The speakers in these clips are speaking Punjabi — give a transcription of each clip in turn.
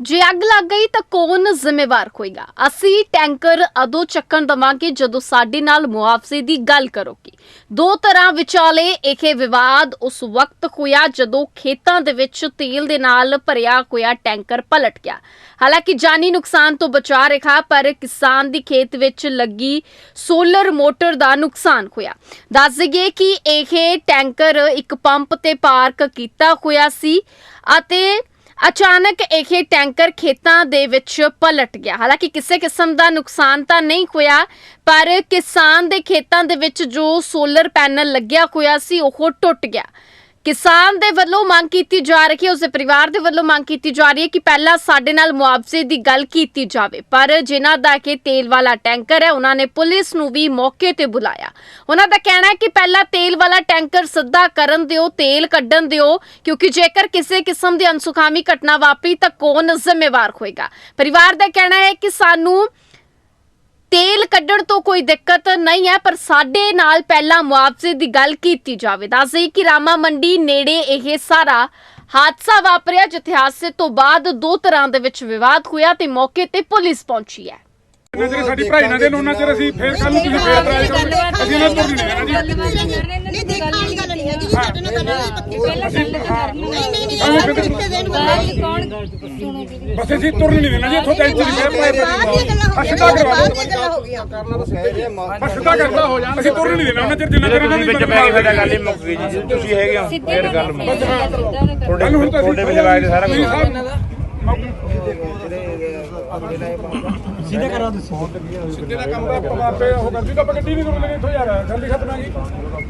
ਜੇ ਅੱਗ ਲੱਗ ਗਈ ਤਾਂ ਕੌਣ ਜ਼ਿੰਮੇਵਾਰ ਹੋਏਗਾ? ਅਸੀਂ ਟੈਂਕਰ ਅਦੋਂ ਚੱਕਣ ਦਵਾਂਗੇ ਜਦੋਂ ਸਾਡੇ ਨਾਲ ਮੁਆਵਜ਼ੇ ਦੀ ਗੱਲ ਕਰੋਗੇ। ਦੋ ਤਰ੍ਹਾਂ ਵਿਚਾਲੇ ਇਹ ਵਿਵਾਦ ਉਸ ਵਕਤ ਹੋਇਆ ਜਦੋਂ ਖੇਤਾਂ ਦੇ ਵਿੱਚ ਤੇਲ ਦੇ ਨਾਲ ਭਰਿਆ ਹੋਇਆ ਟੈਂਕਰ ਪਲਟ ਗਿਆ। ਹਾਲਾਂਕਿ ਜਾਨੀ ਨੁਕਸਾਨ ਤੋਂ ਬਚਾ ਰਿਹਾ, ਪਰ ਕਿਸਾਨ ਦੀ ਖੇਤ ਵਿੱਚ ਲੱਗੀ ਸੋਲਰ ਮੋਟਰ ਦਾ ਨੁਕਸਾਨ ਹੋਇਆ। ਦੱਸ ਦਈਏ ਕਿ ਇਹ ਟੈਂਕਰ ਇੱਕ ਪੰਪ ਤੇ ਪਾਰਕ ਕੀਤਾ ਹੋਇਆ ਸੀ ਅਤੇ ਅਚਾਨਕ ਇਹ ਟੈਂਕਰ ਖੇਤਾਂ ਦੇ ਵਿੱਚ ਪਲਟ ਗਿਆ। ਹਾਲਾਂਕਿ ਕਿਸੇ ਕਿਸਮ ਦਾ ਨੁਕਸਾਨ ਤਾਂ ਨਹੀਂ ਹੋਇਆ, ਪਰ ਕਿਸਾਨ ਦੇ ਖੇਤਾਂ ਦੇ ਵਿੱਚ ਜੋ ਸੋਲਰ ਪੈਨਲ ਲੱਗਿਆ ਹੋਇਆ ਸੀ, ਉਹ ਟੁੱਟ ਗਿਆ। ਕਿਸਾਨ ਦੇ ਵੱਲੋਂ ਮੰਗ ਕੀਤੀ ਜਾ ਰਹੀ ਹੈ ਉਸਦੇ ਪਰਿਵਾਰ ਦੇ ਵੱਲੋਂ ਮੰਗ ਕੀਤੀ ਜਾ ਰਹੀ ਹੈ ਕਿ ਪਹਿਲਾਂ ਸਾਡੇ ਨਾਲ ਮੁਆਵਜ਼ੇ ਦੀ ਗੱਲ ਕੀਤੀ ਜਾਵੇ। ਪਰ ਜਿਨ੍ਹਾਂ ਦਾ ਕਿ ਤੇਲ ਵਾਲਾ ਟੈਂਕਰ ਹੈ, ਉਹਨਾਂ ਨੇ ਪੁਲਿਸ ਨੂੰ ਵੀ ਮੌਕੇ ਤੇ ਬੁਲਾਇਆ। ਉਹਨਾਂ ਦਾ ਕਹਿਣਾ ਹੈ ਕਿ ਪਹਿਲਾਂ ਤੇਲ ਵਾਲਾ ਟੈਂਕਰ ਸਿੱਧਾ ਕਰਨ ਦਿਓ, ਤੇਲ ਕੱਢਣ ਦਿਓ, ਕਿਉਂਕਿ ਜੇਕਰ ਕਿਸੇ ਕਿਸਮ ਦੀ ਅਨਸੁਖਾਮੀ ਘਟਨਾ ਵਾਪਰੀ ਤਾਂ ਕੌਣ ਜ਼ਿੰਮੇਵਾਰ ਹੋਏਗਾ? ਪਰਿਵਾਰ ਦਾ ਕਹਿਣਾ ਹੈ ਕਿ ਸਾਨੂੰ ਤੇਲ ਕੱਢਣ ਤੋਂ ਕੋਈ ਦਿੱਕਤ ਨਹੀਂ ਹੈ ਪਰ ਸਾਡੇ ਨਾਲ ਪਹਿਲਾਂ ਮੁਆਵਜ਼ੇ ਦੀ ਗੱਲ ਕੀਤੀ ਜਾਵੇ। ਦੱਸਦੇ ਕਿ ਰਾਮਾ ਮੰਡੀ ਨੇੜੇ ਇਹ ਸਾਰਾ ਹਾਦਸਾ ਵਾਪਰਿਆ ਜਿੱਥੇ ਹਾਦਸੇ ਤੋਂ ਬਾਅਦ ਦੋ ਤਰ੍ਹਾਂ ਦੇ ਵਿੱਚ ਵਿਵਾਦ ਹੋਇਆ ਤੇ ਮੌਕੇ ਤੇ ਪੁਲਿਸ ਪਹੁੰਚੀ ਹੈ। ਜਿੰਨਾ ਚਿਰ ਸਾਡੀ ਪੜ੍ਹਾਈ ਨਾ ਦੇਣ ਉਹਨਾਂ ਚਿਰ ਅਸੀਂ ਫੇਰ ਕੱਲ ਨੂੰ ਤੁਸੀਂ ਫੇਰ ਟਰਾਈ ਕਰੋ ਅਸੀਂ ਇਹਨਾਂ ਤੁਰ ਨਹੀਂ ਦੇਣਾ ਜੀ। ਨਹੀਂ ਦੇਖਣ ਵਾਲੀ ਗੱਲ ਨਹੀਂ ਹੈ ਜੀ ਸਾਡੇ ਨਾਲ ਗੱਲ ਨਹੀਂ ਪੱਕੀ ਨਹੀਂ ਨਹੀਂ ਨਹੀਂ ਇਹ ਕਿੱਥੇ ਦੇਣ ਵਾਲੀ ਬਸ ਅਸੀਂ ਤੁਰ ਨਹੀਂ ਦੇਣਾ ਜੀ ਇੱਥੋਂ ਟੈਂਸ਼ਨ ਨਹੀਂ ਫੇਰ ਪੜ੍ਹਾਈ ਬਾਅਦ ਕਰਨੀ ਦੀਆਂ ਗੱਲਾਂ ਹੋ ਗਈਆਂ ਬਾਅਦ ਦੀਆਂ ਗੱਲਾਂ ਹੋ ਗਈਆਂ। ਬਸ ਸਿੱਧਾ ਕਰਦਾ ਹੋ ਜਾਣ। ਅਸੀਂ ਤੁਰ ਨਹੀਂ ਦੇਣਾ ਉਹਨਾਂ ਚਿਰ ਜਿੰਨਾ ਚਿਰ ਇਹਨਾਂ ਤੁਸੀਂ ਦੀ ਵਿੱਚ ਪੈ ਕੇ ਸਾਡਾ ਗੱਲ ਹੀ ਮੁੱਕ ਗਈ ਜੀ। ਤੁਸੀਂ ਹੈਗੇ ਹੋ ਫੇਰ ਗੱਲ ਮੁੱਕ ਤੁਹਾਡੇ ਹੁਣ ਤਾਂ ਤੁਹਾਡੇ ਵਿੱਚ ਵਾਇਦ ਸਾਰਾ ਕੁਝ ਸਿੱਧੇ ਕਰਾ ਦੱਸੋ ਸਿੱਧੇ ਦਾ ਕੰਮ ਦਾ ਪਵਾਪੇ ਉਹ ਕਰਦੀ ਤਾਂ ਆਪਾਂ ਗੱਡੀ ਨਹੀਂ ਤੁਰ ਲੈਣੀ ਇੱਥੋਂ ਯਾਰ ਜਲਦੀ ਖਤਮ ਆ ਗਈ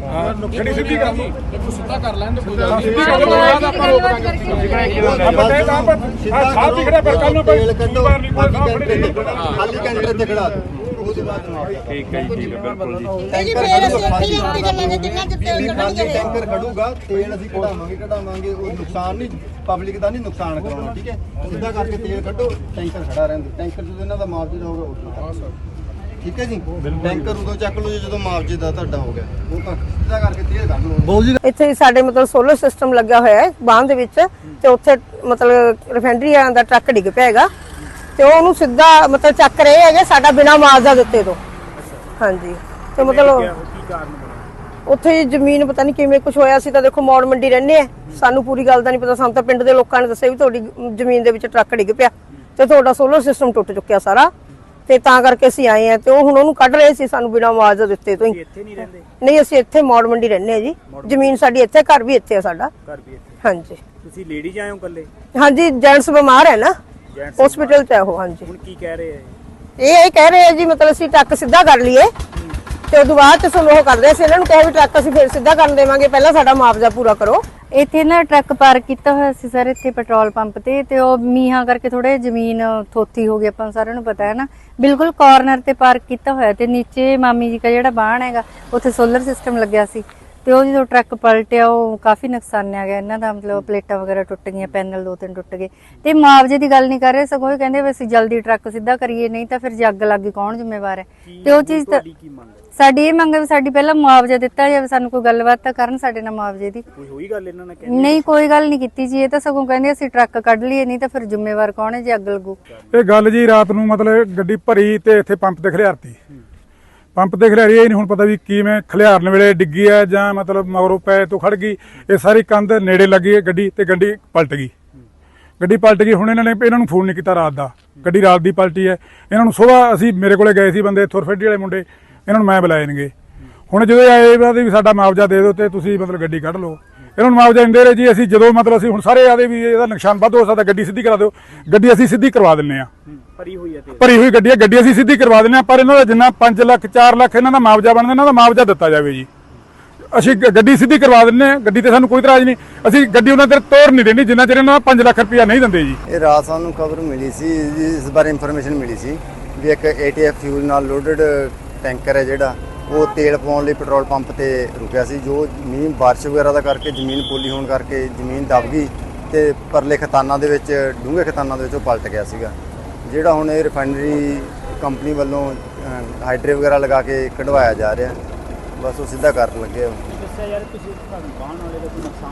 ਹਾਂ ਖੜੀ ਸਿੱਧੀ ਕਰ ਦੋ ਤੂੰ ਸਿੱਧਾ ਕਰ ਲੈਣ ਦੇ ਕੋਈ ਗੱਲ ਸਿੱਧੀ ਕਰ ਦੋ ਬਾਅਦ ਆਪਾਂ ਰੋਕ ਦਾਂਗੇ ਆਪਾਂ ਕਹਿੰਦਾ ਆਪਾਂ ਸਾਹ ਖੜਾ ਪਰ ਕੱਲ ਨੂੰ ਕੋਈ ਕੱਢੋ ਬਾਰ ਨਹੀਂ ਕੋਈ ਸਾਹ ਖਾਲੀ ਕੈਂਟਰ ਤੇ ਖਾਲੀ ਕੈਂਟਰ ਤੇ ਖੜਾ ਉਹਦੇ ਬਾਅਦ ਨਾ ਠੀਕ ਹੈ ਜੀ ਠੀਕ ਹੈ ਬਿਲਕੁਲ ਜੀ। ਨਹੀਂ ਜੀ ਫੇਰ ਅਸੀਂ ਇੱਥੇ ਹੀ ਰੁਕ ਚੱਲਾਂਗੇ ਜਿੰਨਾ ਚਿਰ ਤੇਲ ਵੀ ਖਾਲੀ ਕੱਢਣਗੇ ਟੈਂਕਰ ਖੜੂਗਾ ਤੇਲ ਅਸੀਂ ਕਢਾਵਾਂਗੇ ਕਢਾਵਾਂਗੇ ਉਹ ਨੁਕਸਾਨ ਨਹੀਂ ਪਬਲਿਕ ਦਾ ਨਹੀਂ ਨੁਕਸਾਨ ਕਰਾਉਣਾ ਠੀਕ ਹੈ? ਸਿੱਧਾ ਕਰਕੇ ਤੇਲ ਕੱਢੋ ਟੈਂਕਰ ਖੜਾ ਰਹਿੰਦੇ। ਟੈਂਕਰ ਜਦੋਂ ਇਹਨਾਂ ਦਾ ਮੁਆਵਜ਼ਾ ਹੋਊਗਾ ਉਦੋਂ ਠੀਕ ਹੈ ਜੀ? ਟੈਂਕਰ ਉਦੋਂ ਚੱਕ ਲਓ ਜੀ ਜਦੋਂ ਮੁਆਵਜ਼ੇ ਦਾ ਤੁਹਾਡਾ ਹੋ ਗਿਆ। ਉਹ ਤਾਂ ਸਿੱਧਾ ਕਰਕੇ ਤੇਲ ਕੱਢ ਲਓ। ਇੱਥੇ ਸਾਡੇ ਮਤਲਬ ਸੋਲਰ ਸਿਸਟਮ ਲੱਗਿਆ ਹੋਇਆ ਹੈ ਬਾਂਹ ਦੇ ਵਿੱਚ ਤੇ ਉੱਥੇ ਮਤਲਬ ਰਿਫਾਈਨਰੀ ਦਾ ਟਰੱਕ ਡਿੱਗ ਪਿਆ ਹੈਗਾ। ਤੇ ਉਹ ਉਹਨੂੰ ਸਿੱਧਾ ਮਤਲਬ ਚੱਕ ਰਹੇ ਹੈਗੇ ਸਾਡਾ ਬਿਨਾ ਮੁਆਵਜ਼ਾ ਦਿੱਤੇ ਤੋਂ। ਹਾਂਜੀ। ਤੇ ਮਤਲਬ ਉੱਥੇ ਜੀ ਜ਼ਮੀਨ ਪਤਾ ਨਹੀਂ ਕਿਵੇਂ ਕੁਝ ਹੋਇਆ ਸੀ ਤਾਂ ਦੇਖੋ ਮੌੜ ਮੰਡੀ ਰਹਿੰਦੇ ਆ। ਸਾਨੂੰ ਪੂਰੀ ਗੱਲ ਦਾ ਨਹੀਂ ਪਤਾ ਸਾਨੂੰ ਤਾਂ ਪਿੰਡ ਦੇ ਲੋਕਾਂ ਨੇ ਦੱਸਿਆ ਵੀ ਤੁਹਾਡੀ ਜ਼ਮੀਨ ਦੇ ਵਿੱਚ ਟਰੱਕ ਡਿੱਗ ਪਿਆ ਤੇ ਤੁਹਾਡਾ ਸੋਲਰ ਸਿਸਟਮ ਟੁੱਟ ਚੁੱਕਿਆ ਸਾਰਾ। ਤੇ ਤਾਂ ਕਰਕੇ ਅਸੀਂ ਆਏ ਆ ਤੇ ਉਹ ਹੁਣ ਉਹਨੂੰ ਕੱਢ ਰਹੇ ਸੀ ਸਾਨੂੰ ਬਿਨਾ ਮੁਆਵਜ਼ਾ ਦਿੱਤੇ ਤੋਂ ਹੀ। ਇੱਥੇ ਨਹੀਂ ਰਹਿੰਦੇ? ਨਹੀਂ ਅਸੀਂ ਇੱਥੇ ਮੌੜ ਮੰਡੀ ਰਹਿੰਦੇ ਆ ਜੀ। ਜ਼ਮੀਨ ਸਾਡੀ ਇੱਥੇ ਘਰ ਵੀ ਇੱਥੇ ਆ ਸਾਡਾ। ਘਰ ਵੀ ਇੱਥੇ। ਹਾਂਜੀ। ਤੁਸੀਂ ਲੇਡੀ ਜਾਏ ਹੋ ਇਕੱਲੇ? ਹਾਂਜੀ ਜੈਂਟਸ ਬਿਮਾਰ ਹੈ ਨਾ। ਹਸਪੀਟਲ ਚ ਹੈ ਉਹ ਹਾਂਜੀ। ਹੁਣ ਕੀ ਕਹਿ ਰਹੇ ਆ ਇਹ? ਇਹ ਕਹਿ ਰਹੇ ਆ ਜੀ ਮਤਲਬ ਅਸੀਂ ਟਰੱਕ ਸਿੱਧਾ ਕਰ ਲਈਏ। ਤੇ ਉਦੋਂ ਬਾਅਦ ਚ ਸਾਨੂੰ ਉਹ ਕਰਦੇ ਸੀ ਇਹਨਾਂ ਨੂੰ ਕਿਹਾ ਵੀ ਟਰੱਕ ਅਸੀਂ ਫਿਰ ਸਿੱਧਾ ਕਰਨ ਦੇਵਾਂਗੇ ਪਹਿਲਾਂ ਸਾਡਾ ਮੁਆਵਜ਼ਾ ਪੂਰਾ ਕਰੋ। ਇੱਥੇ ਨਾ ਟਰੱਕ ਪਾਰਕ ਕੀਤਾ ਹੋਇਆ ਸੀ ਸਰ ਇੱਥੇ ਪੈਟਰੋਲ ਪੰਪ ਤੇ ਤੇ ਉਹ ਮੀਂਹਾਂ ਕਰਕੇ ਥੋੜੇ ਜ਼ਮੀਨ ਥੋਥੀ ਹੋ ਗਈ ਆਪਾਂ ਸਾਰਿਆਂ ਨੂੰ ਪਤਾ ਹੈ ਨਾ। ਬਿਲਕੁਲ ਕਾਰਨਰ ਤੇ ਪਾਰਕ ਕੀਤਾ ਹੋਇਆ ਤੇ ਨੀਚੇ ਮਾਮੀ ਜੀ ਦਾ ਜਿਹੜਾ ਬਾਣ ਹੈਗਾ ਉੱਥੇ ਸੋਲਰ ਸਿਸਟਮ ਲੱਗਿਆ ਸੀ। ਤੇ ਉਹ ਜਦੋਂ ਟਰੱਕ ਪਲਟਿਆ ਉਹ ਕਾਫੀ ਨੁਕਸਾਨਿਆ ਗਿਆ। ਇਹਨਾਂ ਦਾ ਮਤਲਬ ਪਲੇਟਾਂ ਵਗੈਰਾ ਟੁੱਟ ਗਈਆਂ ਪੈਨਲ ਦੋ ਤਿੰਨ ਟੁੱਟ ਗਏ। ਤੇ ਮੁਆਵਜ਼ੇ ਦੀ ਗੱਲ ਨਹੀਂ ਕਰ ਰਹੇ ਸਗੋਂ ਇਹ ਕਹਿੰਦੇ ਵੀ ਅਸੀਂ ਜਲਦੀ ਟਰੱਕ ਸਿੱਧਾ ਕਰੀਏ ਨਹੀਂ ਤਾਂ ਫਿਰ ਜੇ ਅੱਗ ਲੱਗ ਗਈ ਕੌਣ ਜ਼ਿੰਮੇਵਾਰ ਹੈ? ਤੇ ਉਹ ਚੀਜ਼ ਤਾਂ ਕੀ ਮੰਗ ਹੈ? ਸਾਡੀ ਇਹ ਮੰਗ ਹੈ ਵੀ ਸਾਡੀ ਪਹਿਲਾਂ ਮੁਆਵਜ਼ਾ ਦਿੱਤਾ ਜਾਵੇ ਸਾਨੂੰ ਕੋਈ ਗੱਲਬਾਤ ਤਾਂ ਕਰਨ ਸਾਡੇ ਨਾਲ ਮੁਆਵਜ਼ੇ ਦੀ। ਕੋਈ ਹੋਈ ਗੱਲ ਇਹਨਾਂ ਨੇ ਨਹੀਂ ਕੋਈ ਗੱਲ ਨਹੀਂ ਕੀਤੀ ਜੀ ਇਹ ਤਾਂ ਸਗੋਂ ਕਹਿੰਦੇ ਅਸੀਂ ਟਰੱਕ ਕੱਢ ਲਈਏ ਨਹੀਂ ਤਾਂ ਫਿਰ ਜ਼ਿੰਮੇਵਾਰ ਕੌਣ ਹੈ ਜੇ ਅੱਗ ਲੱਗੂ? ਇਹ ਗੱਲ ਜੀ ਰਾਤ ਨੂੰ ਮਤਲਬ ਗੱਡੀ ਭਰੀ ਤੇ ਇੱਥੇ ਪੰਪ ਤੇ ਖਲਿਆਰਤੀ ਪੰਪ ਤੇ ਖਲਿਆਰੀ ਇਹ ਨਹੀਂ ਹੁਣ ਪਤਾ ਵੀ ਕਿਵੇਂ ਖਲਿਆਰਨ ਵੇਲੇ ਡਿੱਗੀ ਹੈ ਜਾਂ ਮਤਲਬ ਮਗਰੋਂ ਪੈ ਤੋਂ ਖੜ ਗਈ। ਇਹ ਸਾਰੀ ਕੰਧ ਨੇੜੇ ਲੱਗੀ ਹੈ, ਗੱਡੀ ਤੇ ਗੱਡੀ ਪਲਟ ਗਈ। ਗੱਡੀ ਪਲਟ ਗਈ, ਹੁਣ ਇਹਨਾਂ ਨੇ ਇਹਨਾਂ ਨੂੰ ਫੋਨ ਨਹੀਂ ਕੀਤਾ ਰਾਤ ਦਾ। ਗੱਡੀ ਰਾਤ ਦੀ ਪਲਟੀ ਹੈ। ਇਹਨਾਂ ਨੂੰ ਸਵੇਰ ਅਸੀਂ ਮੇਰੇ ਕੋਲੇ ਗਏ ਸੀ ਬੰਦੇ ਥੁਰਫੇਡੀ ਵਾਲੇ ਮੁੰਡੇ, ਇਹਨਾਂ ਨੂੰ ਮੈਂ ਬੁਲਾਏ ਨੇਗੇ ਹੁਣ ਜਦੋਂ ਇਹ ਆਏ ਬਾਅਦ ਵੀ ਸਾਡਾ ਮੁਆਵਜ਼ਾ ਦੇ ਦਿਓ ਤੇ ਤੁਸੀਂ ਮਤਲਬ ਗੱਡੀ ਕੱਢ ਲਓ। ਇਹਨਾਂ ਨੂੰ ਮੁਆਵਜ਼ਾ ਦਿੰਦੇ ਰਹੇ ਜੀ ਅਸੀਂ ਜਦੋਂ ਮਤਲਬ ਅਸੀਂ ਹੁਣ ਸਾਰੇ ਆਦੇ ਵੀ ਇਹਦਾ ਨੁਕਸਾਨ ਵੱਧ ਹੋ ਸਕਦਾ ਗੱਡੀ ਸਿੱਧੀ ਕਰਾ ਦਿਓ ਗੱਡੀ ਅਸੀਂ ਸਿੱਧੀ ਕਰਵਾ ਦਿੰਨੇ ਆ ਭਰੀ ਹੋਈ ਹੈ ਤੇ। ਭਰੀ ਹੋਈ ਗੱਡੀ ਹੈ ਗੱਡੀ ਅਸੀਂ ਸਿੱਧੀ ਕਰਵਾ ਦਿੰਦੇ ਹਾਂ ਪਰ ਇਹਨਾਂ ਦਾ ਜਿੰਨਾ 5 ਲੱਖ 4 ਲੱਖ ਇਹਨਾਂ ਦਾ ਮੁਆਵਜ਼ਾ ਬਣਦਾ ਇਹਨਾਂ ਦਾ ਮੁਆਵਜ਼ਾ ਦਿੱਤਾ ਜਾਵੇ ਜੀ। ਅਸੀਂ ਗੱਡੀ ਸਿੱਧੀ ਕਰਵਾ ਦਿੰਦੇ ਹਾਂ ਗੱਡੀ ਤੇ ਸਾਨੂੰ ਕੋਈ ਇਤਰਾਜ਼ ਨਹੀਂ ਅਸੀਂ ਗੱਡੀ ਉਹਨਾਂ ਤੇ ਤੋੜ ਨਹੀਂ ਦੇਣੀ ਜਿੰਨਾ ਚਿਰ ਇਹਨਾਂ ਦਾ 5 ਲੱਖ ਰੁਪਇਆ ਨਹੀਂ ਦਿੰਦੇ ਜੀ। ਇਹ ਰਾਤ ਸਾਨੂੰ ਖਬਰ ਮਿਲੀ ਸੀ ਇਸ ਬਾਰੇ ਇਨਫੋਰਮੇਸ਼ਨ ਮਿਲੀ ਸੀ ਵੀ ਇੱਕ ATF ਫਿਊਲ ਨਾਲ ਲੋਡਡ ਟੈਂਕਰ ਹੈ ਜਿਹੜਾ ਉਹ ਤੇਲ ਪਾਉਣ ਲਈ ਪੈਟਰੋਲ ਪੰਪ ਤੇ ਰੁਕਿਆ ਸੀ ਜੋ ਮੀਂਹ ਬਾਰਿਸ਼ ਵਗੈਰਾ ਦਾ ਕਰਕੇ ਜ਼ਮੀਨ ਪੋਲੀ ਹੋਣ ਕਰਕੇ ਜ਼ਮੀਨ ਦਬ ਗਈ ਤੇ ਪਰਲੇ ਖਤਾਨਾਂ ਦੇ ਵਿੱਚ ਡੂੰਘੇ ਖਤਾਨਾਂ ਦੇ ਵਿੱਚ ਉਹ ਪਲਟ ਗਿਆ ਸੀਗਾ। ਜਿਹੜਾ ਹੁਣ ਇਹ ਰਿਫਾਈਨਰੀ ਕੰਪਨੀ ਵੱਲੋਂ ਹਾਈਡਰੇ ਵਗੈਰਾ ਲਗਾ ਕੇ ਕਢਵਾਇਆ ਜਾ ਰਿਹਾ ਬਸ ਉਹ ਸਿੱਧਾ ਕਰਨ ਲੱਗੇ ਆ।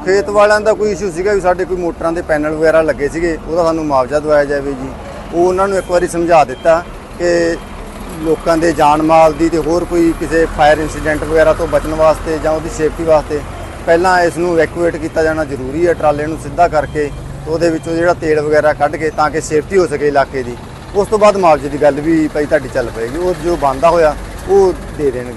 ਖੇਤ ਵਾਲਿਆਂ ਦਾ ਕੋਈ ਇਸ਼ੂ ਸੀਗਾ ਵੀ ਸਾਡੇ ਕੋਈ ਮੋਟਰਾਂ ਦੇ ਪੈਨਲ ਵਗੈਰਾ ਲੱਗੇ ਸੀਗੇ ਉਹਦਾ ਸਾਨੂੰ ਮੁਆਵਜ਼ਾ ਦਵਾਇਆ ਜਾਵੇ ਜੀ। ਉਹ ਉਹਨਾਂ ਨੂੰ ਇੱਕ ਵਾਰੀ ਸਮਝਾ ਦਿੱਤਾ ਕਿ ਲੋਕਾਂ ਦੇ ਜਾਨ ਮਾਲ ਦੀ ਤੇ ਹੋਰ ਕੋਈ ਕਿਸੇ ਫਾਇਰ ਇਨਸੀਡੈਂਟ ਵਗੈਰਾ ਤੋਂ ਬਚਣ ਵਾਸਤੇ ਜਾਂ ਉਹਦੀ ਸੇਫਟੀ ਵਾਸਤੇ ਪਹਿਲਾਂ ਇਸ ਨੂੰ ਇਵੈਕੂਏਟ ਕੀਤਾ ਜਾਣਾ ਜ਼ਰੂਰੀ ਹੈ, ਟਰਾਲੇ ਨੂੰ ਸਿੱਧਾ ਕਰਕੇ ਉਹਦੇ ਵਿੱਚੋਂ ਜਿਹੜਾ ਤੇਲ ਵਗੈਰਾ ਕੱਢ ਕੇ ਤਾਂ ਕਿ ਸੇਫਟੀ ਹੋ ਸਕੇ ਇਲਾਕੇ ਦੀ। ਉਸ ਤੋਂ ਬਾਅਦ ਮੁਆਵਜ਼ੇ ਦੀ ਗੱਲ ਵੀ ਭਾਈ ਤੁਹਾਡੀ ਚੱਲ ਪਏਗੀ, ਉਹ ਜੋ ਬੰਦਾ ਹੋਇਆ ਉਹ ਦੇ ਦੇਣਗੇ।